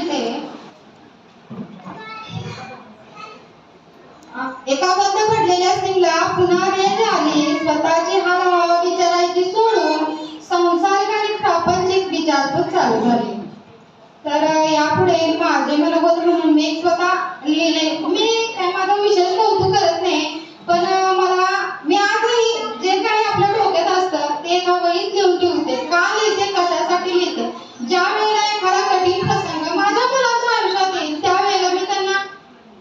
येते एका बंद पडलेल्या स्त्रीला पुन्हा रेल आली स्वतःची हाल हवा विचारायची सोडून संसारिक आणि प्रापंचिक विचारपूस चालू झाली. तर यापुढे माझे मनोगत म्हणून मी स्वतः लिहिले मी काय माझं विशेष कौतुक करत नाही पण मला मी आजही जे काही आपल्या डोक्यात असतं ते एका वहीत लिहून ठेवते का लिहिते कशासाठी लिहिते ज्या वेळेला एखादा कठीण प्रसंग माझ्या मुलाच्या आयुष्यात येईल त्यावेळेला मी त्यांना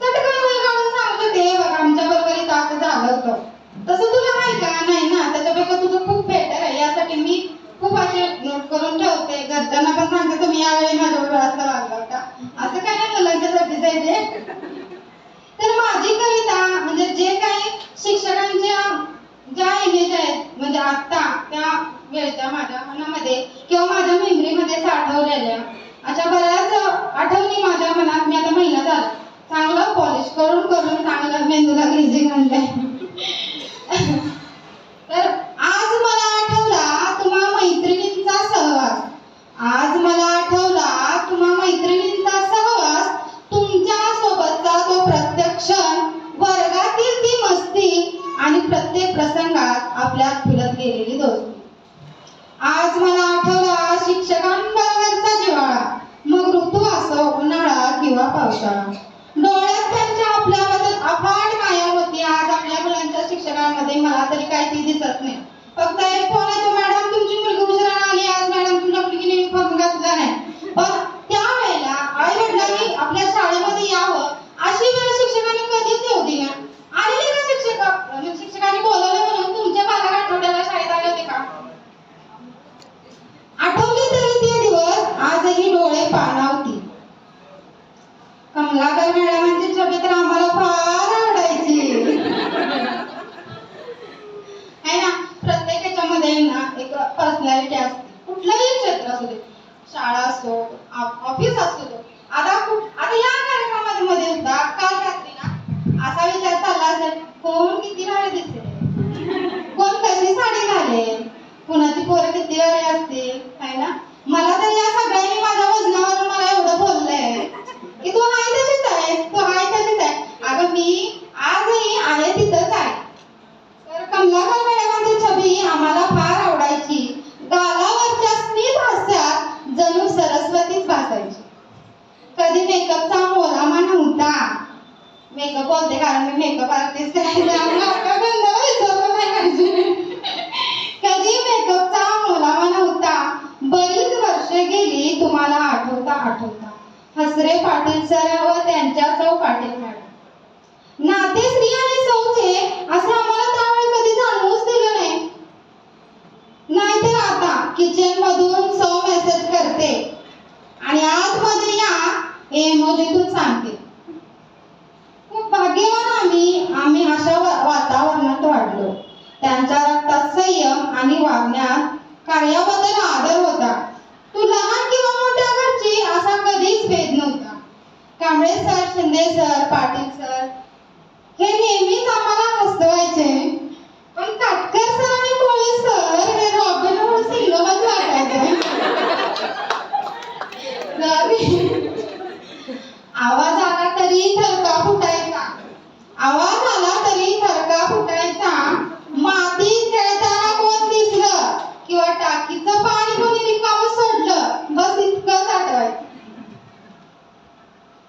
चटकन वही काढून सांगते ते बघा आमच्या बरोबर इथं असं झालं होतं तसं तुला आहे का नाही ना त्याच्यापेक्षा तुझं खूप बेटर आहे यासाठी मी खूप असे नोट करून त्यांना पण सांगते तुम्ही यावेळी माझ्याबरोबर असं लागला होता. असं काय नाही मुलांच्यासाठीच आहे ते. तर माझी कविता म्हणजे जे काही शिक्षकांच्या ज्या इमेज आहेत म्हणजे आता त्या वेळच्या माझ्या मनामध्ये किंवा माझ्या मेमरीमध्ये साठवलेल्या अशा बऱ्याच आठवणी माझ्या मनात मी आता महिना झाला चांगलं पॉलिश करून करून चांगलं मेंदूला ग्रीजिंग आणलंय किंवा पावसाळा. डोळ्यात त्यांच्या आपल्याबद्दल अफाट माया होती आज आपल्या मुलांच्या शिक्षकांमध्ये मला तरी काही ती दिसत नाही. फक्त एक फोन येतो मॅडम तुमची मुलगी उशिरा आली आज मॅडम तुमच्या मुलगीने युनिफॉर्म घातला नाही पण त्यावेळेला आई वडिलांनी आपल्या शाळेमध्ये यावं अशी वेळ शिक्षकांनी कधीच येऊ दिली नाही. आलेले का शिक्षक म्हणजे शिक्षकांनी बोलवलं म्हणून तुमच्या बालक आठवड्याला शाळेत आले होते का आठवले तरी ते दिवस आजही डोळे पाणावती कमलाकर मॅडमांची छबी तर आम्हाला फार आवडायची आहे ना प्रत्येक याच्यामध्ये ना एक पर्सनॅलिटी असते कुठलंही क्षेत्र असू दे शाळा असो ऑफिस असू दे आता आता या कार्यक्रमामध्ये मध्ये सुद्धा काल रात्री ना असा विचार चालला असेल कोण किती भारी दिसते? कोण कशी साडी घालेल? कुणाची पोरं किती वेळे असतील? आहे ना? मला तर या सगळ्यांनी माझ्या वजनावर मला एवढं बोललंय की तू हाय तशीच आहे तू हाय तशीच आहे. अगं मी बोलते कारण मी मेकअप आर्टिस्ट आहे कधी मेकअपचा मोलामा नव्हता बरीच वर्षे गेली तुम्हाला आठवता आठवता हसरे पाटील सर व त्यांच्या सौ पाटील मॅडम नाते श्री आणि सौचे असं आम्हाला त्यावेळी कधी जाणवूच दिलं नाही नाहीतर आता किचन मधून सौ मेसेज करते आणि आतमध्ये या इमोजीतून सांगते खूप भाग्यवान आम्ही आम्ही अशा वा- वातावरणात वाढलो. त्यांच्या रक्तात संयम आणि वागण्यात कार्याबद्दल आदर होता. तू लहान किंवा मोठ्या घरची असा कधीच भेद नव्हता. Kamble sir Shinde sir Patil sir हे नेहमीच आम्हाला हसवायचे. पण काटकर सर आणि कोळी सर हे रॉबिन हुड सिंगमच वाटायचे. आवाज आला तरी थरका फुटायचा आवाज आला तरी थरका फुटायचा मातीत खेळताना कोण दिसलं किंवा टाकीचं पाणी कोणी रिकामं सोडलं बस इतकंच आठवायचं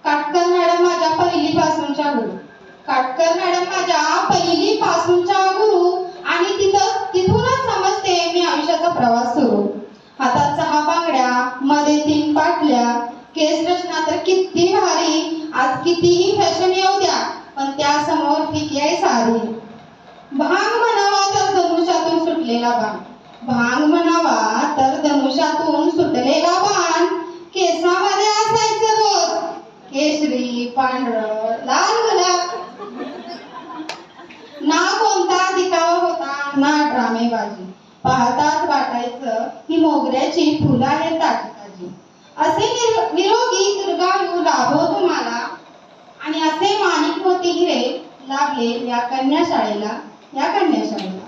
काटकर मॅडम माझ्या पहिली पासूनच्या गुरु. काटकर मॅडम माझ्या पहिली पासूनच्या गुरु आणि तिथं तिथूनच समजते मी आयुष्याचा प्रवास सुरू. हातात सहा बांगड्या मध्ये तीन पाटल्या केस रचना तर किती भारी आज कितीही फॅशन येऊ द्या पण त्या समोर फिकी आहे सारी भांग म्हणावा तर धनुष्यातून सुटलेला भांग. भांग म्हणावा तर ड्रामेबाजी पाहताच वाटायचं ही मोगऱ्याची फुलं आहेत ताजी असे निरोगी दीर्घायू लाभो तुम्हाला आणि असे माणिक मोती हिरे लागले या कन्या शाळेला या कन्या शाळेला.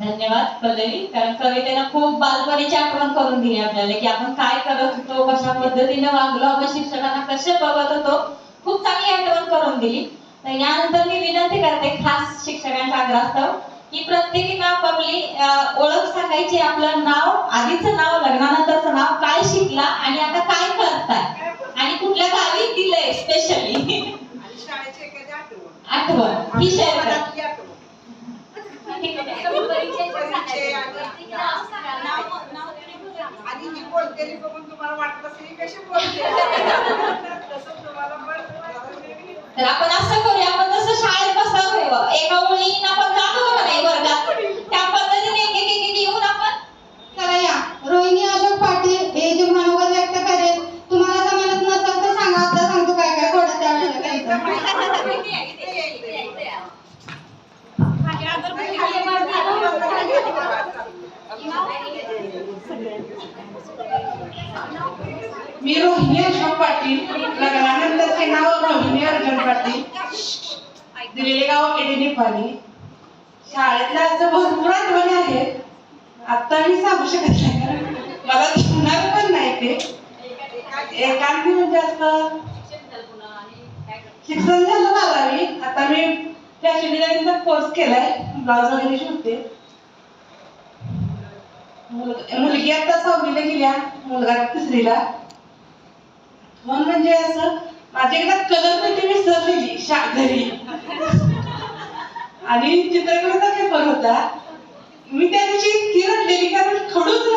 धन्यवाद पल्लवी. कारण कवितेनं खूप बालपणीची आठवण करून दिली आपल्याला की आपण काय करत होतो कशा पद्धतीने वागलो आपण शिक्षकांना कसे बघत होतो. खूप चांगली आठवण करून दिली. तर यानंतर मी विनंती करते खास शिक्षकांच्या आग्रहास्तव की प्रत्येकीनं आपापली अं, ओळख सांगायची आपलं नाव आधीचं नाव लग्नानंतरचं नाव काय शिकला आणि आता काय करताय? आणि कुठल्या गावी दिलंय स्पेशली आणि शाळेची एखादी आठवण. ही शेअर करा ही बोलतेली बघून तुम्हाला वाटत असेल ही कशी बोलते तसं तुम्हाला तर आपण असं करूया आपण जसं शाळेत बसावं एका ओळीने आपण जातो का नाही वर्गात त्या पद्धतीने एक एक एक एक येऊन आपण चला या रोहिणी अशोक पाटील हे जे मनोगत व्यक्त करेल तुम्हाला जमत नसेल तर सांगा आता सांगतो काय काय थोडं त्या आठवलं मी रोहिणी अशोक पाटील लग्नानंतरचे नाव रोहिणी अर्जुन पाटील. दिलेले गाव केडी निपाणी शाळेतल्या असं भरपूर आठवणी आहेत. आता मी सांगू शकत नाही. मला जमणार पण नाही ते. एकांती म्हणजे असं शिक्षण झालं बारावी. आता मी फॅशन डिझाईनचा कोर्स केलाय. ब्लाउज वगैरे शिवते. मुलगी आता सहावीला गेल्या मुलगा तिसरीला. मन म्हणजे असं माझ्याकडे कलर पेटी विसरलेली घरी आणि चित्रकलेचा पेपर होता. मी त्या दिवशी इतकी रडलेली कारण खडूच